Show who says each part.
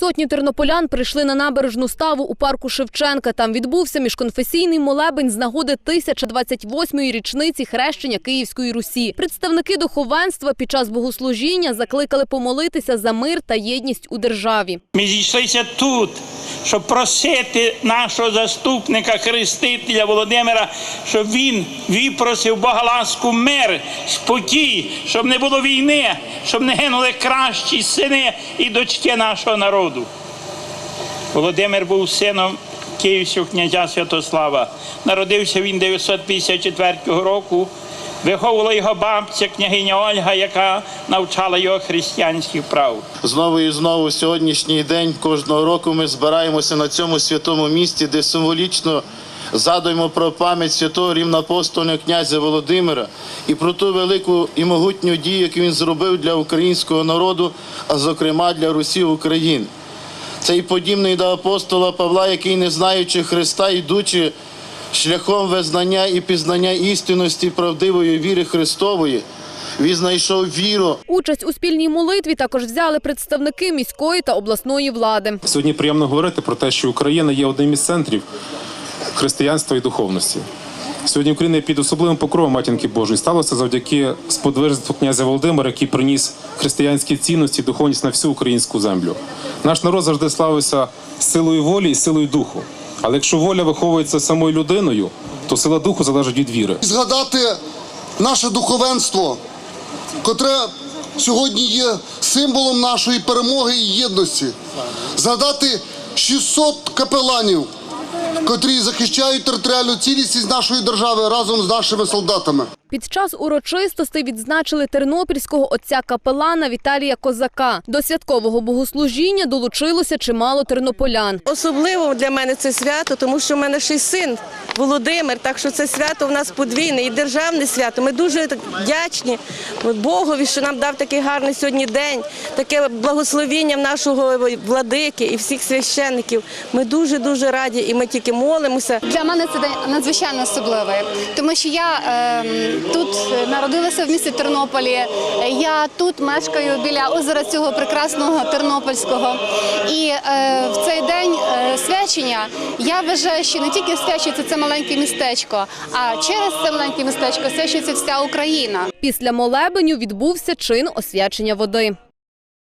Speaker 1: Сотні тернополян прийшли на набережну ставу у парку Шевченка. Там відбувся міжконфесійний молебень з нагоди 1028-ї річниці хрещення Київської Русі. Представники духовенства під час богослужіння закликали помолитися за мир та єдність у державі.
Speaker 2: Ми зійшлися тут, щоб просити нашого заступника, хрестителя Володимира, щоб він випросив Бога ласку, мир, спокій, щоб не було війни, щоб не гинули кращі сини і дочки нашого народу. Володимир був сином Київського князя Святослава. Народився він 954 року. Виховувала його бабця, княгиня Ольга, яка навчала його християнських прав.
Speaker 3: Знову і знову сьогоднішній день кожного року ми збираємося на цьому святому місці, де символічно згадуємо про пам'ять святого рівноапостольного князя Володимира і про ту велику і могутню дію, яку він зробив для українського народу, а зокрема для Русі України. Цей подібний до апостола Павла, який, не знаючи Христа, йдучи шляхом визнання і пізнання істинності правдивої віри Христової, він знайшов віру
Speaker 1: Участь у спільній молитві також взяли представники міської та обласної влади.
Speaker 4: Сьогодні приємно говорити про те, що Україна є одним із центрів християнства і духовності. Сьогодні Україна під особливим покровом матінки Божої сталося завдяки сподвижництву князя Володимира, який приніс християнські цінності, духовність на всю українську землю. Наш народ завжди славився силою волі і силою духу. Але якщо воля виховується самою людиною, то сила духу залежить від віри.
Speaker 5: згадати наше духовенство, котре сьогодні є символом нашої перемоги і єдності. Згадати 600 капеланів, котрі захищають територіальну цілісність нашої держави разом з нашими солдатами.
Speaker 1: Під час урочистостей відзначили тернопільського отця капелана Віталія Козака. До святкового богослужіння долучилося чимало тернополян.
Speaker 6: Особливо для мене це свято, тому що в мене ще й син Володимир. Так що це свято в нас подвійне і державне свято. Ми дуже вдячні Богові, що нам дав такий гарний сьогодні день, таке благословіння нашого владики і всіх священників. Ми дуже дуже раді, і ми тільки молимося.
Speaker 7: Для мене це день надзвичайно особливий, тому що я е, тут народилася в місті Тернополі. Я тут мешкаю біля озера цього прекрасного Тернопільського. І е, в цей день е, свячення я вважаю, що не тільки свячується це маленьке містечко, а через це маленьке містечко свячується вся Україна.
Speaker 1: Після молебеню відбувся чин освячення води.